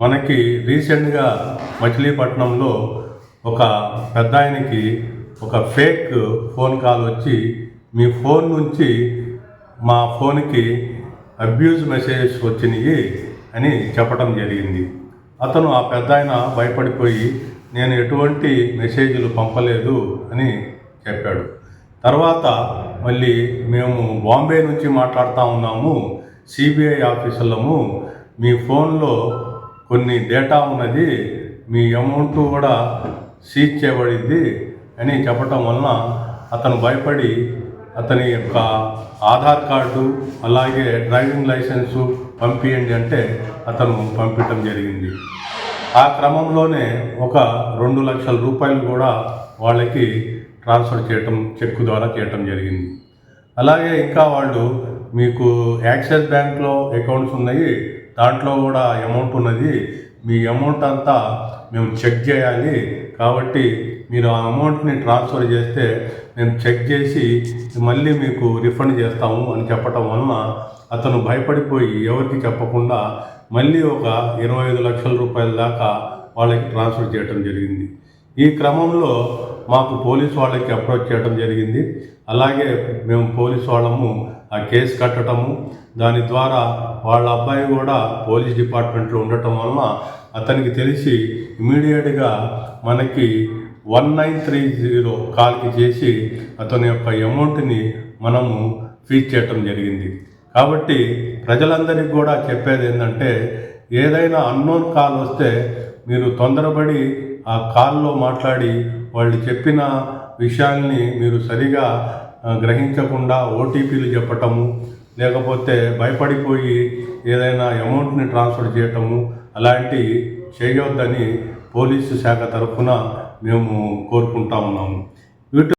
మనకి రీసెంట్గా మచిలీపట్నంలో ఒక పెద్ద ఆయనకి ఒక ఫేక్ ఫోన్ కాల్ వచ్చి మీ ఫోన్ నుంచి మా ఫోన్కి అబ్యూజ్ మెసేజెస్ వచ్చినాయి అని చెప్పడం జరిగింది. అతను ఆ పెద్ద ఆయన భయపడిపోయి నేను ఎటువంటి మెసేజ్లు పంపలేదు అని చెప్పాడు. తర్వాత మళ్ళీ మేము బాంబే నుంచి మాట్లాడుతూ ఉన్నాము సిబిఐ ఆఫీసులము మీ ఫోన్లో కొన్ని డేటా ఉన్నది మీ అమౌంట్ కూడా సీజ్ చేయబడింది అని చెప్పటం వలన అతను భయపడి అతని యొక్క ఆధార్ కార్డు అలాగే డ్రైవింగ్ లైసెన్సు పంపియండి అంటే అతను పంపించడం జరిగింది. ఆ క్రమంలోనే ఒక రెండు లక్షల రూపాయలు కూడా వాళ్ళకి ట్రాన్స్ఫర్ చేయటం చెక్ ద్వారా చేయటం జరిగింది. అలాగే ఇంకా వాళ్ళు మీకు యాక్సిస్ బ్యాంక్లో అకౌంట్స్ ఉన్నాయి దాంట్లో కూడా అమౌంట్ ఉన్నది. మీ అమౌంట్ అంతా మేము చెక్ చేయాలి. కాబట్టి మీరు ఆ అమౌంట్ని ట్రాన్స్ఫర్ చేస్తే మేము చెక్ చేసి మళ్ళీ మీకు రిఫండ్ చేస్తాము అని చెప్పటం వలన అతను భయపడిపోయి ఎవరికి చెప్పకుండా మళ్ళీ ఒక ఇరవై ఐదు లక్షల రూపాయల దాకా వాళ్ళకి ట్రాన్స్ఫర్ చేయడం జరిగింది. ఈ క్రమంలో మాకు పోలీస్ వాళ్ళకి అప్రోచ్ చేయడం జరిగింది. అలాగే మేము పోలీస్ వాళ్ళము ఆ కేసు కట్టడము దాని ద్వారా వాళ్ళ అబ్బాయి కూడా పోలీస్ డిపార్ట్మెంట్లో ఉండటం వలన అతనికి తెలిసి ఇమీడియట్గా మనకి వన్ నైన్ త్రీ జీరో కాల్కి చేసి అతని యొక్క అమౌంట్ని మనము ఫీజ్ చేయటం జరిగింది. కాబట్టి ప్రజలందరికీ కూడా చెప్పేది ఏంటంటే ఏదైనా అన్నోన్ కాల్ వస్తే మీరు తొందరపడి ఆ కాల్లో మాట్లాడి వాళ్ళు చెప్పిన విషయాల్ని మీరు సరిగా గ్రహించకుండా ఓటీపీలు చెప్పటము లేకపోతే భయపడిపోయి ఏదైనా అమౌంట్ని ట్రాన్స్ఫర్ చేయటము అలాంటి చేయొద్దని పోలీసు శాఖ తరఫున మేము కోరుకుంటా ఉన్నాము.